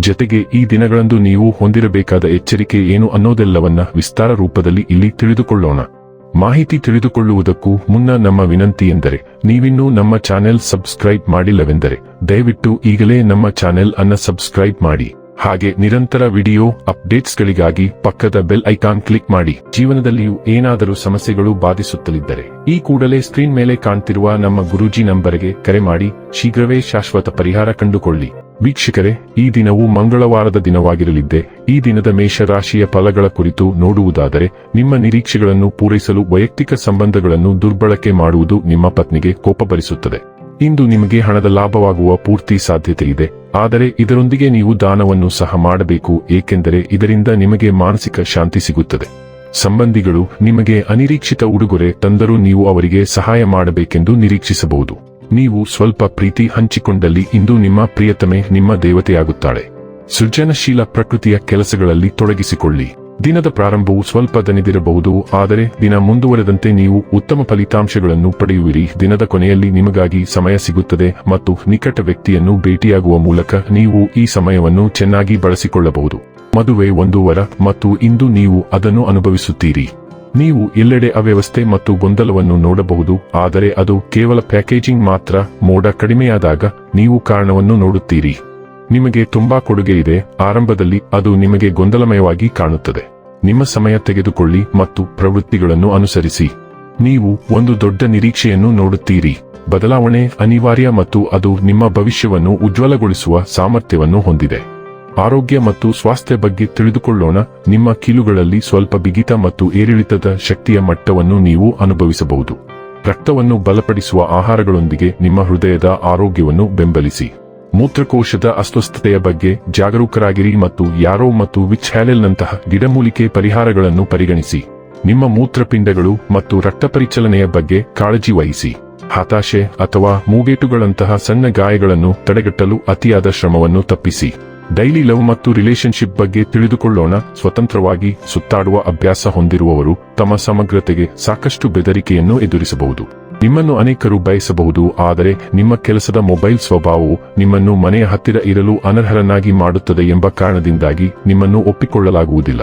ಜತೆಗೆ ಈ ದಿನಗಳಂದು ನೀವು ಹೊಂದಿರಬೇಕಾದ ಎಚ್ಚರಿಕೆ ಏನು ಅನ್ನೋದೆಲ್ಲವನ್ನ ವಿಸ್ತಾರ ರೂಪದಲ್ಲಿ ಇಲ್ಲಿ ತಿಳಿದುಕೊಳ್ಳೋಣ. ಮಾಹಿತಿ ತಿಳಿದುಕೊಳ್ಳುವುದಕ್ಕೂ ಮುನ್ನ ನಮ್ಮ ವಿನಂತಿ ಎಂದರೆ, ನೀವಿನ್ನೂ ನಮ್ಮ ಚಾನೆಲ್ ಸಬ್ಸ್ಕ್ರೈಬ್ ಮಾಡಿಲ್ಲವೆಂದರೆ, ದಯವಿಟ್ಟು ಈಗಲೇ ನಮ್ಮ ಚಾನೆಲ್ ಅನ್ನ ಸಬ್ಸ್ಕ್ರೈಬ್ ಮಾಡಿ. ಹಾಗೆ ನಿರಂತರ ವಿಡಿಯೋ ಅಪ್ಡೇಟ್ಸ್ಗಳಿಗಾಗಿ ಪಕ್ಕದ ಬೆಲ್ ಐಕಾನ್ ಕ್ಲಿಕ್ ಮಾಡಿ. ಜೀವನದಲ್ಲಿಯೂ ಏನಾದರೂ ಸಮಸ್ಯೆಗಳು ಬಾಧಿಸುತ್ತಲಿದ್ದರೆ, ಈ ಕೂಡಲೇ ಸ್ಕ್ರೀನ್ ಮೇಲೆ ಕಾಣ್ತಿರುವ ನಮ್ಮ ಗುರೂಜಿ ನಂಬರ್ಗೆ ಕರೆ ಮಾಡಿ, ಶೀಘ್ರವೇ ಶಾಶ್ವತ ಪರಿಹಾರ ಕಂಡುಕೊಳ್ಳಿ. ವೀಕ್ಷಕರೇ, ಈ ದಿನವು ಮಂಗಳವಾರದ ದಿನವಾಗಿರಲಿದ್ದೆ. ಈ ದಿನದ ಮೇಷರಾಶಿಯ ಫಲಗಳ ಕುರಿತು ನೋಡುವುದಾದರೆ, ನಿಮ್ಮ ನಿರೀಕ್ಷೆಗಳನ್ನು ಪೂರೈಸಲು ವೈಯಕ್ತಿಕ ಸಂಬಂಧಗಳನ್ನು ದುರ್ಬಳಕೆ ಮಾಡುವುದು ನಿಮ್ಮ ಪತ್ನಿಗೆ ಕೋಪ ಭರಿಸುತ್ತದೆ ಇಂದು ನಿಮಗೆ ಹಣದ ಲಾಭವಾಗುವ ಪೂರ್ತಿ ಸಾಧ್ಯತೆ ಇದೆ ಆದರೆ ಇದರೊಂದಿಗೆ ನೀವು ದಾನವನ್ನು ಸಹ ಮಾಡಬೇಕು, ಏಕೆಂದರೆ ಇದರಿಂದ ನಿಮಗೆ ಮಾನಸಿಕ ಶಾಂತಿ ಸಿಗುತ್ತದೆ. ಸಂಬಂಧಿಗಳು ನಿಮಗೆ ಅನಿರೀಕ್ಷಿತ ಉಡುಗೊರೆ ತಂದರೂ ನೀವು ಅವರಿಗೆ ಸಹಾಯ ಮಾಡಬೇಕೆಂದು ನಿರೀಕ್ಷಿಸಬಹುದು. ನೀವು ಸ್ವಲ್ಪ ಪ್ರೀತಿ ಹಂಚಿಕೊಂಡಲ್ಲಿ ಇಂದು ನಿಮ್ಮ ಪ್ರಿಯತಮೆ ನಿಮ್ಮ ದೇವತೆಯಾಗುತ್ತಾಳೆ. ಸೃಜನಶೀಲ ಪ್ರಕೃತಿಯ ಕೆಲಸಗಳಲ್ಲಿ ತೊಡಗಿಸಿಕೊಳ್ಳಿ. ದಿನದ ಪ್ರಾರಂಭವು ಸ್ವಲ್ಪ ದನಿದಿರಬಹುದು ಆದರೆ ದಿನ ಮುಂದುವರೆದಂತೆ ನೀವು ಉತ್ತಮ ಫಲಿತಾಂಶಗಳನ್ನು ಪಡೆಯುವಿರಿ. ದಿನದ ಕೊನೆಯಲ್ಲಿ ನಿಮಗಾಗಿ ಸಮಯ ಸಿಗುತ್ತದೆ ಮತ್ತು ನಿಕಟ ವ್ಯಕ್ತಿಯನ್ನು ಭೇಟಿಯಾಗುವ ಮೂಲಕ ನೀವು ಈ ಸಮಯವನ್ನು ಚೆನ್ನಾಗಿ ಬಳಸಿಕೊಳ್ಳಬಹುದು. ಮದುವೆ ಒಂದು ವರ ಮತ್ತು ಇಂದು ನೀವು ಅದನ್ನು ಅನುಭವಿಸುತ್ತೀರಿ. ನೀವು ಎಲ್ಲೆಡೆ ಅವ್ಯವಸ್ಥೆ ಮತ್ತು ಗೊಂದಲವನ್ನು ನೋಡಬಹುದು, ಆದರೆ ಅದು ಕೇವಲ ಪ್ಯಾಕೇಜಿಂಗ್ ಮಾತ್ರ, ಮೋಡ ಕಡಿಮೆಯಾದಾಗ ನೀವು ಕಾರಣವನ್ನು ನೋಡುತ್ತೀರಿ. ನಿಮಗೆ ತುಂಬಾ ಕೊಡುಗೆ ಇದೆ, ಆರಂಭದಲ್ಲಿ ಅದು ನಿಮಗೆ ಗೊಂದಲಮಯವಾಗಿ ಕಾಣುತ್ತದೆ. ನಿಮ್ಮ ಸಮಯ ತೆಗೆದುಕೊಳ್ಳಿ ಮತ್ತು ಪ್ರವೃತ್ತಿಗಳನ್ನು ಅನುಸರಿಸಿ. ನೀವು ಒಂದು ದೊಡ್ಡ ನಿರೀಕ್ಷೆಯನ್ನು ನೋಡುತ್ತೀರಿ. ಬದಲಾವಣೆ ಅನಿವಾರ್ಯ ಮತ್ತು ಅದು ನಿಮ್ಮ ಭವಿಷ್ಯವನ್ನು ಉಜ್ವಲಗೊಳಿಸುವ ಸಾಮರ್ಥ್ಯವನ್ನು ಹೊಂದಿದೆ. ಆರೋಗ್ಯ ಮತ್ತು ಸ್ವಾಸ್ಥ್ಯ ಬಗ್ಗೆ ತಿಳಿದುಕೊಳ್ಳೋಣ. ನಿಮ್ಮ ಕೀಲುಗಳಲ್ಲಿ ಸ್ವಲ್ಪ ಬಿಗಿತ ಮತ್ತು ಏರಿಳಿತದ ಶಕ್ತಿಯ ಮಟ್ಟವನ್ನು ನೀವು ಅನುಭವಿಸಬಹುದು. ರಕ್ತವನ್ನು ಬಲಪಡಿಸುವ ಆಹಾರಗಳೊಂದಿಗೆ ನಿಮ್ಮ ಹೃದಯದ ಆರೋಗ್ಯವನ್ನು ಬೆಂಬಲಿಸಿ. ಮೂತ್ರಕೋಶದ ಅಸ್ವಸ್ಥತೆಯ ಬಗ್ಗೆ ಜಾಗರೂಕರಾಗಿರಿ ಮತ್ತು ಯಾರೋ ಮತ್ತು ವಿಚ್ ಹ್ಯಾಲೆಲ್ನಂತಹ ಗಿಡಮೂಲಿಕೆ ಪರಿಹಾರಗಳನ್ನು ಪರಿಗಣಿಸಿ. ನಿಮ್ಮ ಮೂತ್ರಪಿಂಡಗಳು ಮತ್ತು ರಕ್ತ ಪರಿಚಲನೆಯ ಬಗ್ಗೆ ಕಾಳಜಿ ವಹಿಸಿ. ಹತಾಶೆ ಅಥವಾ ಮೂಗೇಟುಗಳಂತಹ ಸಣ್ಣ ಗಾಯಗಳನ್ನು ತಡೆಗಟ್ಟಲು ಅತಿಯಾದ ಶ್ರಮವನ್ನು ತಪ್ಪಿಸಿ. ಡೈಲಿ ಲವ್ ಮತ್ತು ರಿಲೇಶನ್ಶಿಪ್ ಬಗ್ಗೆ ತಿಳಿದುಕೊಳ್ಳೋಣ. ಸ್ವತಂತ್ರವಾಗಿ ಸುತ್ತಾಡುವ ಅಭ್ಯಾಸ ಹೊಂದಿರುವವರು ತಮ್ಮ ಸಮಗ್ರತೆಗೆ ಸಾಕಷ್ಟು ಬೆದರಿಕೆಯನ್ನು ಎದುರಿಸಬಹುದು. ನಿಮ್ಮನ್ನು ಅನೇಕರು ಬಯಸಬಹುದು, ಆದರೆ ನಿಮ್ಮ ಕೆಲಸದ ಮೊಬೈಲ್ ಸ್ವಭಾವವು ನಿಮ್ಮನ್ನು ಮನೆಯ ಹತ್ತಿರ ಇರಲು ಅನರ್ಹರನ್ನಾಗಿ ಮಾಡುತ್ತದೆ ಎಂಬ ಕಾರಣದಿಂದಾಗಿ ನಿಮ್ಮನ್ನು ಒಪ್ಪಿಕೊಳ್ಳಲಾಗುವುದಿಲ್ಲ.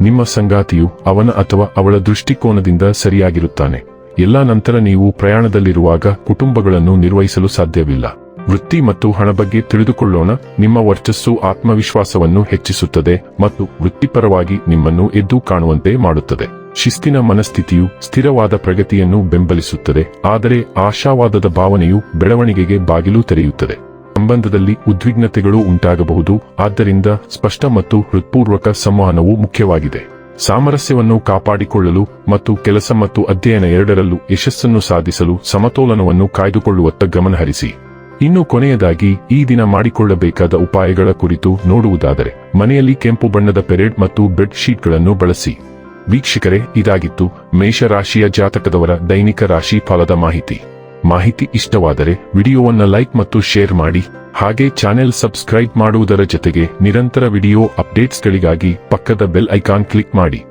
ನಿಮ್ಮ ಸಂಗಾತಿಯು ಅವನ ಅಥವಾ ಅವಳ ದೃಷ್ಟಿಕೋನದಿಂದ ಸರಿಯಾಗಿರುತ್ತಾನೆ. ಎಲ್ಲಾ ನಂತರ ನೀವು ಪ್ರಯಾಣದಲ್ಲಿರುವಾಗ ಕುಟುಂಬಗಳನ್ನು ನಿರ್ವಹಿಸಲು ಸಾಧ್ಯವಿಲ್ಲ. ವೃತ್ತಿ ಮತ್ತು ಹಣ ಬಗ್ಗೆ ತಿಳಿದುಕೊಳ್ಳೋಣ. ನಿಮ್ಮ ವರ್ಚಸ್ಸು ಆತ್ಮವಿಶ್ವಾಸವನ್ನು ಹೆಚ್ಚಿಸುತ್ತದೆ ಮತ್ತು ವೃತ್ತಿಪರವಾಗಿ ನಿಮ್ಮನ್ನು ಎದ್ದು ಕಾಣುವಂತೆ ಮಾಡುತ್ತದೆ. ಶಿಸ್ತಿನ ಮನಸ್ಥಿತಿಯು ಸ್ಥಿರವಾದ ಪ್ರಗತಿಯನ್ನು ಬೆಂಬಲಿಸುತ್ತದೆ, ಆದರೆ ಆಶಾವಾದದ ಭಾವನೆಯು ಬೆಳವಣಿಗೆಗೆ ಬಾಗಿಲು ತೆರೆಯುತ್ತದೆ. ಸಂಬಂಧದಲ್ಲಿ ಉದ್ವಿಗ್ನತೆಗಳು ಉಂಟಾಗಬಹುದು, ಆದ್ದರಿಂದ ಸ್ಪಷ್ಟ ಮತ್ತು ಹೃತ್ಪೂರ್ವಕ ಸಂವಹನವು ಮುಖ್ಯವಾಗಿದೆ. ಸಾಮರಸ್ಯವನ್ನು ಕಾಪಾಡಿಕೊಳ್ಳಲು ಮತ್ತು ಕೆಲಸ ಮತ್ತು ಅಧ್ಯಯನ ಎರಡರಲ್ಲೂ ಯಶಸ್ಸನ್ನು ಸಾಧಿಸಲು ಸಮತೋಲನವನ್ನು ಕಾಯ್ದುಕೊಳ್ಳುವತ್ತ ಗಮನಹರಿಸಿ. ಇನ್ನು ಕೊನೆಯದಾಗಿ, ಈ ದಿನ ಮಾಡಿಕೊಳ್ಳಬೇಕಾದ ಉಪಾಯಗಳ ಕುರಿತು ನೋಡುವುದಾದರೆ, ಮನೆಯಲ್ಲಿ ಕೆಂಪು ಬಣ್ಣದ ಪೆರೇಡ್ ಮತ್ತು ಬೆಡ್ ಶೀಟ್ಗಳನ್ನು ಬಳಸಿ. ವೀಕ್ಷಕರೇ, ಇದಾಗಿತ್ತು ಮೇಷರಾಶಿಯ ಜಾತಕದವರ ದೈನಿಕ ರಾಶಿ ಫಲದ ಮಾಹಿತಿ. ಮಾಹಿತಿ ಇಷ್ಟವಾದರೆ, ವಿಡಿಯೋವನ್ನು ಲೈಕ್ ಮತ್ತು ಶೇರ್ ಮಾಡಿ. ಹಾಗೆ ಚಾನೆಲ್ ಸಬ್ಸ್ಕ್ರೈಬ್ ಮಾಡುವುದರ ಜೊತೆಗೆ ನಿರಂತರ ವಿಡಿಯೋ ಅಪ್ಡೇಟ್ಸ್ಗಳಿಗಾಗಿ ಪಕ್ಕದ ಬೆಲ್ ಐಕಾನ್ ಕ್ಲಿಕ್ ಮಾಡಿ.